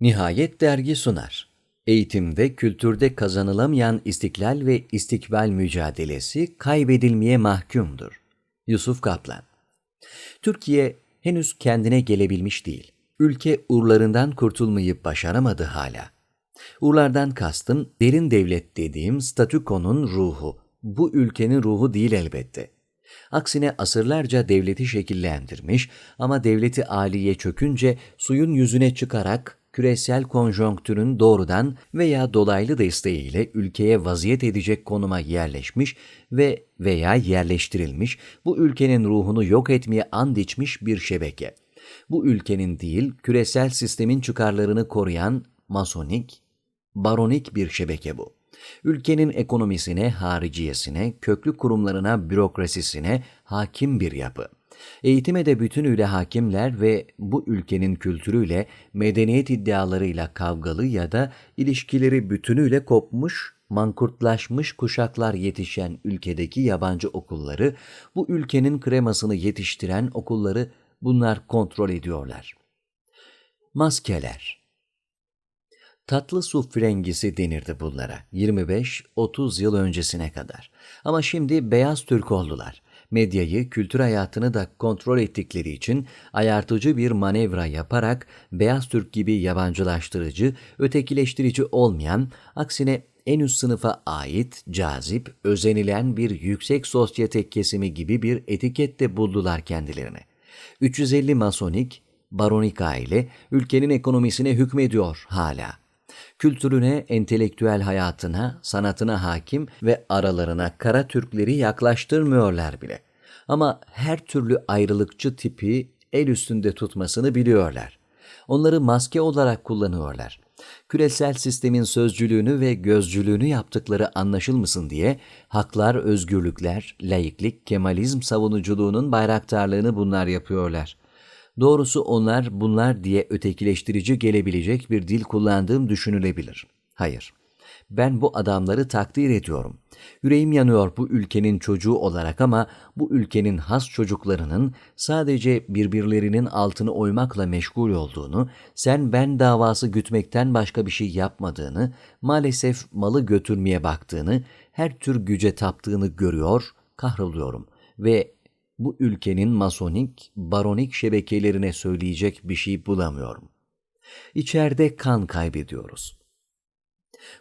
Nihayet dergi sunar. Eğitimde, kültürde kazanılamayan istiklal ve istikbal mücadelesi kaybedilmeye mahkumdur. Yusuf Kaplan Türkiye henüz kendine gelebilmiş değil. Ülke urlarından kurtulmayı başaramadı hala. Urlardan kastım derin devlet dediğim statükonun ruhu. Bu ülkenin ruhu değil elbette. Aksine asırlarca devleti şekillendirmiş ama devleti aliye çökünce suyun yüzüne çıkarak küresel konjonktürün doğrudan veya dolaylı desteğiyle ülkeye vaziyet edecek konuma yerleşmiş ve veya yerleştirilmiş bu ülkenin ruhunu yok etmeye and içmiş bir şebeke. Bu ülkenin değil, küresel sistemin çıkarlarını koruyan masonik, baronik bir şebeke bu. Ülkenin ekonomisine, hariciyesine, köklü kurumlarına, bürokrasisine hakim bir yapı. Eğitime de bütünüyle hakimler ve bu ülkenin kültürüyle, medeniyet iddialarıyla kavgalı ya da ilişkileri bütünüyle kopmuş, mankurtlaşmış kuşaklar yetişen ülkedeki yabancı okulları, bu ülkenin kremasını yetiştiren okulları bunlar kontrol ediyorlar. Maskeler Tatlı su frengisi denirdi bunlara 25-30 yıl öncesine kadar. Ama şimdi beyaz Türk oldular. Medyayı, kültür hayatını da kontrol ettikleri için ayartıcı bir manevra yaparak beyaz Türk gibi yabancılaştırıcı, ötekileştirici olmayan, aksine en üst sınıfa ait, cazip, özenilen bir yüksek sosyete kesimi gibi bir etikette buldular kendilerine. 350 masonik, baronik aile ülkenin ekonomisine hükmediyor hala kültürüne, entelektüel hayatına, sanatına hakim ve aralarına kara Türkleri yaklaştırmıyorlar bile. Ama her türlü ayrılıkçı tipi el üstünde tutmasını biliyorlar. Onları maske olarak kullanıyorlar. Küresel sistemin sözcülüğünü ve gözcülüğünü yaptıkları anlaşılmasın diye haklar, özgürlükler, laiklik, kemalizm savunuculuğunun bayraktarlığını bunlar yapıyorlar. Doğrusu onlar bunlar diye ötekileştirici gelebilecek bir dil kullandığım düşünülebilir. Hayır. Ben bu adamları takdir ediyorum. Yüreğim yanıyor bu ülkenin çocuğu olarak ama bu ülkenin has çocuklarının sadece birbirlerinin altını oymakla meşgul olduğunu, sen ben davası gütmekten başka bir şey yapmadığını, maalesef malı götürmeye baktığını, her tür güce taptığını görüyor, kahroluyorum ve bu ülkenin masonik, baronik şebekelerine söyleyecek bir şey bulamıyorum. İçeride kan kaybediyoruz.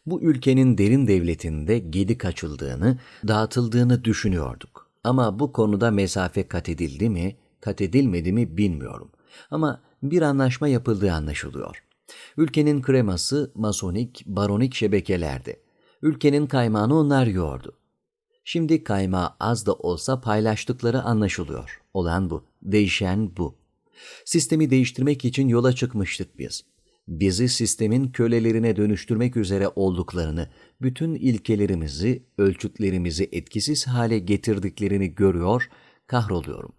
Bu ülkenin derin devletinde gedik açıldığını, dağıtıldığını düşünüyorduk. Ama bu konuda mesafe kat edildi mi, kat edilmedi mi bilmiyorum. Ama bir anlaşma yapıldığı anlaşılıyor. Ülkenin kreması masonik, baronik şebekelerdi. Ülkenin kaymağını onlar yoğurdu. Şimdi kaymağı az da olsa paylaştıkları anlaşılıyor. Olan bu. Değişen bu. Sistemi değiştirmek için yola çıkmıştık biz. Bizi sistemin kölelerine dönüştürmek üzere olduklarını, bütün ilkelerimizi, ölçütlerimizi etkisiz hale getirdiklerini görüyor, kahroluyorum.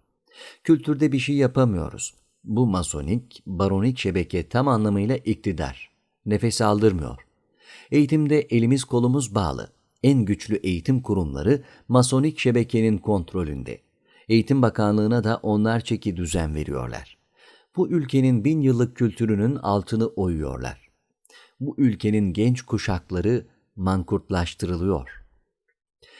Kültürde bir şey yapamıyoruz. Bu masonik, baronik şebeke tam anlamıyla iktidar. Nefes aldırmıyor. Eğitimde elimiz kolumuz bağlı en güçlü eğitim kurumları masonik şebekenin kontrolünde. Eğitim Bakanlığı'na da onlar çeki düzen veriyorlar. Bu ülkenin bin yıllık kültürünün altını oyuyorlar. Bu ülkenin genç kuşakları mankurtlaştırılıyor.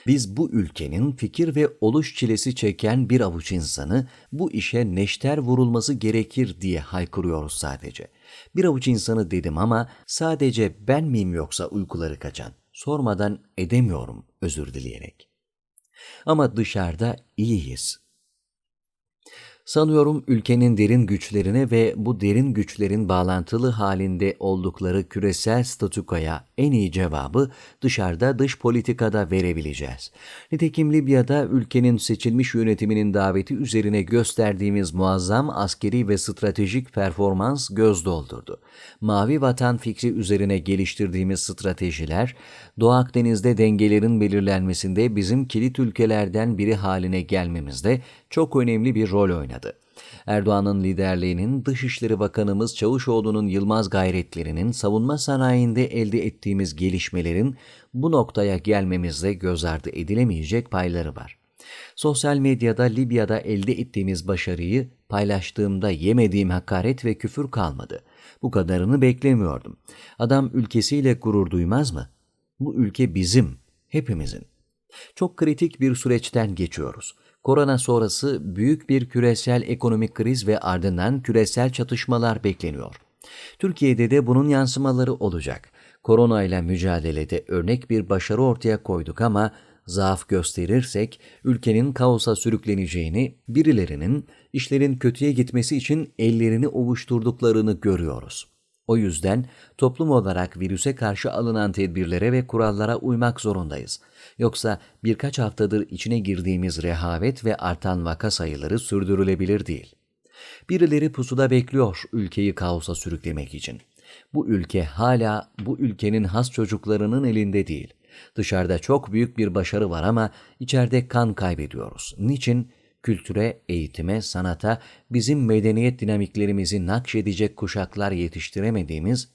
Biz bu ülkenin fikir ve oluş çilesi çeken bir avuç insanı bu işe neşter vurulması gerekir diye haykırıyoruz sadece. Bir avuç insanı dedim ama sadece ben miyim yoksa uykuları kaçan? Sormadan edemiyorum özür dileyerek. Ama dışarıda iyiyiz. Sanıyorum ülkenin derin güçlerine ve bu derin güçlerin bağlantılı halinde oldukları küresel statükoya en iyi cevabı dışarıda dış politikada verebileceğiz. Nitekim Libya'da ülkenin seçilmiş yönetiminin daveti üzerine gösterdiğimiz muazzam askeri ve stratejik performans göz doldurdu. Mavi vatan fikri üzerine geliştirdiğimiz stratejiler, Doğu Akdeniz'de dengelerin belirlenmesinde bizim kilit ülkelerden biri haline gelmemizde çok önemli bir rol oynadı. Erdoğan'ın liderliğinin Dışişleri Bakanımız Çavuşoğlu'nun yılmaz gayretlerinin savunma sanayinde elde ettiğimiz gelişmelerin bu noktaya gelmemizde göz ardı edilemeyecek payları var. Sosyal medyada Libya'da elde ettiğimiz başarıyı paylaştığımda yemediğim hakaret ve küfür kalmadı. Bu kadarını beklemiyordum. Adam ülkesiyle gurur duymaz mı? Bu ülke bizim, hepimizin. Çok kritik bir süreçten geçiyoruz. Korona sonrası büyük bir küresel ekonomik kriz ve ardından küresel çatışmalar bekleniyor. Türkiye'de de bunun yansımaları olacak. Korona ile mücadelede örnek bir başarı ortaya koyduk ama zaaf gösterirsek ülkenin kaosa sürükleneceğini, birilerinin işlerin kötüye gitmesi için ellerini ovuşturduklarını görüyoruz. O yüzden toplum olarak virüse karşı alınan tedbirlere ve kurallara uymak zorundayız. Yoksa birkaç haftadır içine girdiğimiz rehavet ve artan vaka sayıları sürdürülebilir değil. Birileri pusuda bekliyor ülkeyi kaosa sürüklemek için. Bu ülke hala bu ülkenin has çocuklarının elinde değil. Dışarıda çok büyük bir başarı var ama içeride kan kaybediyoruz. Niçin? Kültüre, eğitime, sanata, bizim medeniyet dinamiklerimizi nakşedecek kuşaklar yetiştiremediğimiz,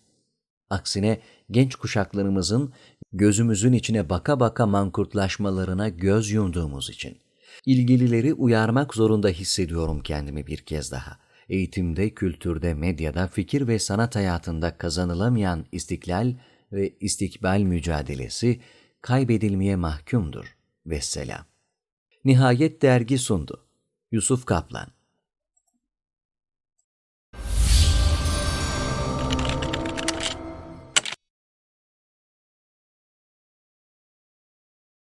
aksine genç kuşaklarımızın gözümüzün içine baka baka mankurtlaşmalarına göz yumduğumuz için. İlgilileri uyarmak zorunda hissediyorum kendimi bir kez daha. Eğitimde, kültürde, medyada, fikir ve sanat hayatında kazanılamayan istiklal ve istikbal mücadelesi kaybedilmeye mahkumdur. Vesselam. Nihayet dergi sundu. Yusuf Kaplan